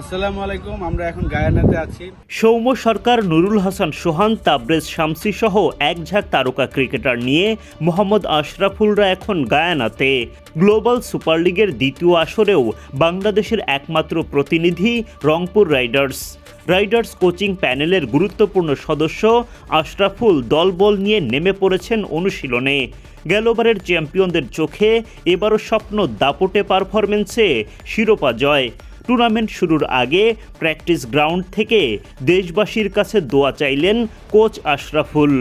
আসসালামু সৌম্য সরকার, নুরুল হাসান সোহান, তাবরেজ শামসি সহ এক ঝাঁক তারকা ক্রিকেটার নিয়ে মোহাম্মদ আশরাফুলরা এখন গায়ানাতে। গ্লোবাল সুপার লিগের দ্বিতীয় আসরেও বাংলাদেশের একমাত্র প্রতিনিধি রংপুর রাইডার্স। রাইডার্স কোচিং প্যানেলের গুরুত্বপূর্ণ সদস্য আশরাফুল দলবল নিয়ে নেমে পড়েছেন অনুশীলনে। গেলবারের চ্যাম্পিয়নদের চোখে এবারও স্বপ্ন দাপটে পারফরমেন্সে শিরোপা জয়। টুর্নামেন্ট শুরুর আগে প্র্যাকটিস গ্রাউন্ড থেকে দেশবাসীর কাছে দোয়া চাইলেন কোচ আশরাফুল।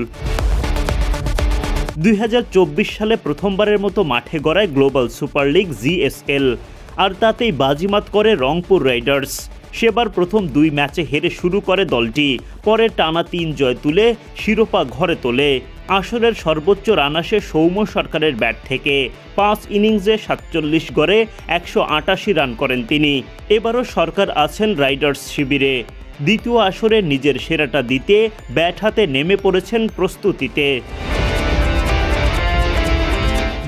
দুই হাজার চব্বিশ সালে প্রথমবারের মতো মাঠে গড়ায় গ্লোবাল সুপার লিগ জিএসএল, আর তাতেই বাজিমাত করে রংপুর রাইডার্স। সেবার প্রথম দুই ম্যাচে হেরে শুরু করে দলটি। পরে টানা তিন জয় তুলে শিরোপা ঘরে তোলে। আসরের সর্বোচ্চ রান আসে সৌম্য সরকারের ব্যাট থেকে। পাঁচ ইনিংসে সাতচল্লিশ গড়ে একশো আটাশি রান করেন তিনি। এবারও সরকার আছেন রাইডার্স শিবিরে। দ্বিতীয় আসরে নিজের সেরাটা দিতে ব্যাট হাতে নেমে পড়েছেন প্রস্তুতিতে।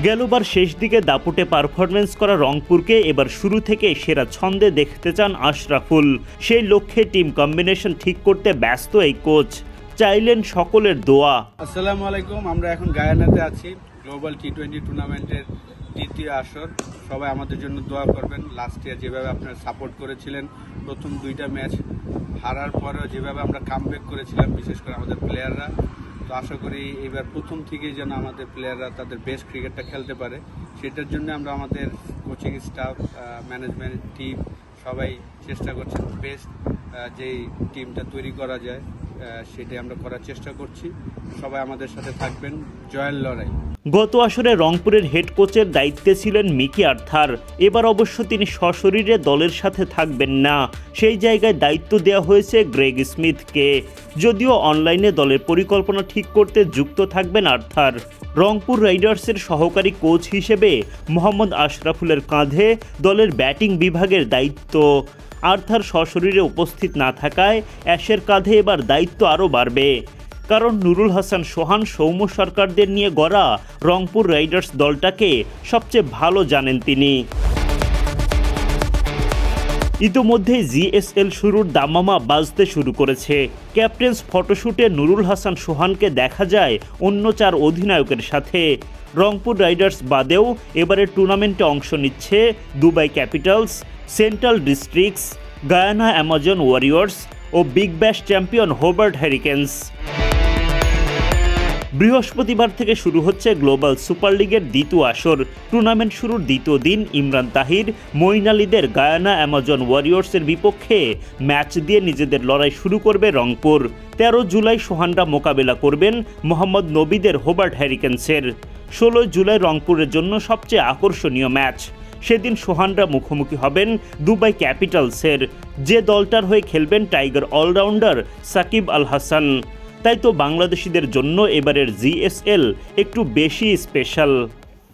গেলবার শেষ দিকে দাপুটে পারফরমেন্স করা রংপুরকে এবার শুরু থেকে সেরা ছন্দে দেখতে চান আশরাফুল। সেই লক্ষ্যে টিম কম্বিনেশন ঠিক করতে ব্যস্ত এই কোচ চাইলেন সকলের দোয়া। আসসালামু আলাইকুম, আমরা এখন গায়ানাতে আছি গ্লোবাল টি টোয়েন্টি টুর্নামেন্টের দ্বিতীয় আসর। সবাই আমাদের জন্য দোয়া করবেন। লাস্ট ইয়ার যেভাবে আপনারা সাপোর্ট করেছিলেন, প্রথম দুইটা ম্যাচ হারার পরেও যেভাবে আমরা কামব্যাক করেছিলাম, বিশেষ করে আমাদের প্লেয়াররা তো আশা করি এবার প্রথম থেকেই যেন আমাদের প্লেয়াররা তাদের বেস্ট ক্রিকেটটা খেলতে পারে। সেটার জন্য আমরা আমাদের কোচিং স্টাফ ম্যানেজমেন্ট টিম সবাই চেষ্টা করছি বেস্ট যেই টিমটা তৈরি করা যায় সেটাই আমরা করার চেষ্টা করছি। সবাই আমাদের সাথে থাকবেন। জয়ের লড়াই। গত আসরে রংপুরের হেড কোচের দায়িত্বে ছিলেন মিকি আর্থার। এবার অবশ্য তিনি সশরীরে দলের সাথে থাকবেন না। সেই জায়গায় দায়িত্ব দেওয়া হয়েছে গ্রেগ স্মিথকে। যদিও অনলাইনে দলের পরিকল্পনা ঠিক করতে যুক্ত থাকবেন আর্থার। রংপুর রাইডার্সের সহকারী কোচ হিসেবে মোহাম্মদ আশরাফুলের কাঁধে দলের ব্যাটিং বিভাগের দায়িত্ব। আর্থার সশরীরে উপস্থিত না থাকায় অ্যাশের কাঁধে এবার দায়িত্ব আরও বাড়বে। কারণ নুরুল হাসান সোহান, সৌম্য সরকারদের নিয়ে গড়া রংপুর রাইডার্স দলটাকে সবচেয়ে ভালো জানেন তিনি। ইতোমধ্যেই জিএসএল শুরুর দামামা বাজতে শুরু করেছে। ক্যাপ্টেন্স ফটোশুটে নুরুল হাসান সোহানকে দেখা যায় অন্য চার অধিনায়কের সাথে। রংপুর রাইডার্স বাদেও এবারে টুর্নামেন্টে অংশ নিচ্ছে Dubai Capitals, Central Districts, Guyana Amazon Warriors ও Big Bash champion Hobart Hurricanes. বৃহস্পতিবার থেকে শুরু হচ্ছে গ্লোবাল সুপার লিগের দ্বিতীয় আসর। টুর্নামেন্ট শুরুর দ্বিতীয় দিন ইমরান তাহির মঈন আলীদের গায়ানা, অ্যামাজন ওয়ারিয়র্সের বিপক্ষে ম্যাচ দিয়ে নিজেদের লড়াই শুরু করবে রংপুর। তেরো জুলাই সোহানরা মোকাবেলা করবেন মোহাম্মদ নবীদের হোবার্ট হ্যারিকেন্সের। ষোলো জুলাই রংপুরের জন্য সবচেয়ে আকর্ষণীয় ম্যাচ। সেদিন সোহানরা মুখোমুখি হবেন দুবাই ক্যাপিটালসের। যে দলটার হয়ে খেলবেন টাইগার অলরাউন্ডার সাকিব আল হাসান। তাই তো বাংলাদেশিদের জন্য এবারের জিএসএল একটু বেশি স্পেশাল